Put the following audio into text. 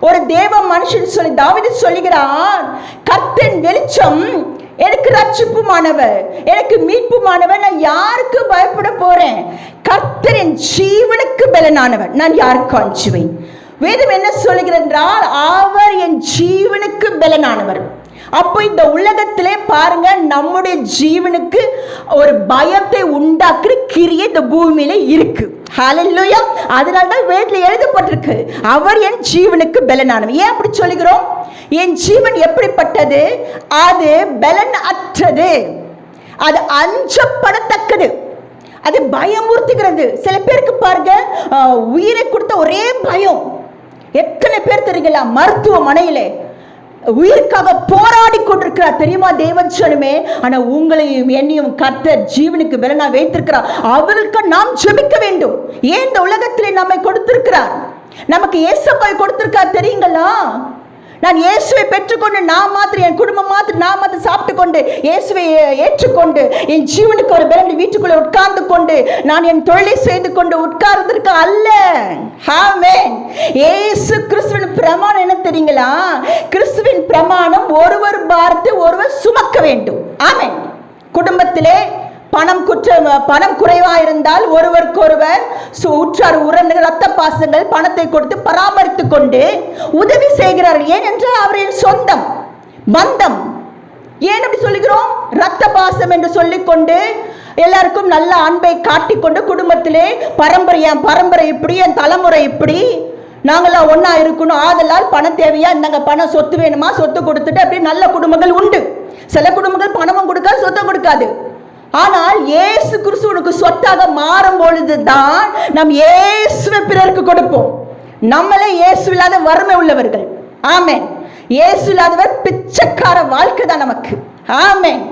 ஒரு தேவ மனுஷன் சொல்லி தாவிது சொல்லுகிறான் கர்த்தன் வெளிச்சம் எனக்கு ரட்சிப்புமானவர் எனக்கு மீட்புமானவர். நான் யாருக்கு பயப்பட போறேன்? கர்த்தரின் ஜீவனுக்கு பலனானவர். நான் யாருக்கு அஞ்சுவேன் வேதம் என்ன சொல்லுகிறேன் என்றால் அவர் என் ஜீவனுக்கு பலனானவர். அப்போ இந்த உலகத்திலே பாருங்க நம்முடைய ஜீவனுக்கு ஒரு பயத்தை உண்டாக்குற கிரியை இந்த பூமியில இருக்கு. ஹalleluya அதனால தான் வேதத்தில் எழுதப்பட்டிருக்கு அவர் என் ஜீவனுக்கு பலனானவர். ஏன் அப்படி சொல்லுகிறோம்? என் ஜீவன் எப்படிப்பட்டது? அது பலன் அற்றது அது அஞ்சப்படத்தக்கது. அது பயமுறுத்துகிறது. சில பேருக்கு பாருங்க உயிரை கொடுத்த ஒரே பயம். எத்தனை பேர் தெரியுங்களா? மருத்துவமனையிலே உயிருக்காக போராடி கொண்டிருக்கிறார். தெரியுமா தேவன் சொல்லுமே ஆனா உங்களையும் என்னையும் கர்த்தர் ஜீவனுக்கு விலனா வைத்திருக்கிறார். அவருக்கு நாம் ஜெபிக்க வேண்டும். ஏன் இந்த உலகத்திலே நம்மை கொடுத்திருக்கிறார்? நமக்கு ஏசப்பாய் கொடுத்திருக்கார் தெரியுங்களா? நான் இயேசுவை பெற்றுக்கொண்டு நான் மாத்திரம் என் குடும்பம் மாத்திரம் நான் மாத்திரம் சாப்பிட்டு கொண்டு இயேசுவை ஏற்றுக்கொண்டு என் ஜீவனுக்கு ஒரு பிறந்து வீட்டுக்குள்ளே உட்கார்ந்து கொண்டு நான் என் தொழிலை செய்து கொண்டு உட்கார்ந்திருக்க அல்ல. ஹாமே இயேசு கிறிஸ்து பிரமாணம் என்ன தெரியுங்களா? கிறிஸ்துவின் பிரமாணம் ஒருவர் பார்த்து ஒருவர் சுமக்க வேண்டும். ஆமே குடும்பத்திலே பணம் குற்ற பணம் குறைவா இருந்தால் ஒருவருக்கொருவர் உற்றார் உறவினர் ரத்த பாசங்கள் பணத்தை கொடுத்து பராமரித்து கொண்டு உதவி செய்கிறார்கள். ஏனென்றால் அவரின் சொந்தம் பந்தம். ஏன் அப்படி சொல்லுகிறோம்? ரத்த பாசம் என்று சொல்லிக்கொண்டு எல்லாருக்கும் நல்ல அன்பை காட்டிக்கொண்டு குடும்பத்திலே பரம்பரை என் பரம்பரை இப்படி என் தலைமுறை இப்படி நாங்களாம் ஒன்றா இருக்கணும். ஆதலால் பணம் தேவையா? இந்தாங்க பணம் சொத்து வேணுமா? சொத்து கொடுத்துட்டு அப்படி நல்ல குடும்பங்கள் உண்டு. சில குடும்பங்கள் பணமும் கொடுக்காது சொத்தம் கொடுக்காது. ஆனால் இயேசு கிறிஸ்துவனுக்கு சொத்தாக மாறும் பொழுதுதான் நம் இயேசுவை பிறருக்கு கொடுப்போம். நம்மளே இயேசு இல்லாத வறுமை உள்ளவர்கள். ஆமென். இயேசு இல்லாதவர் பிச்சைக்கார வாழ்க்கை தான் நமக்கு. ஆமென்.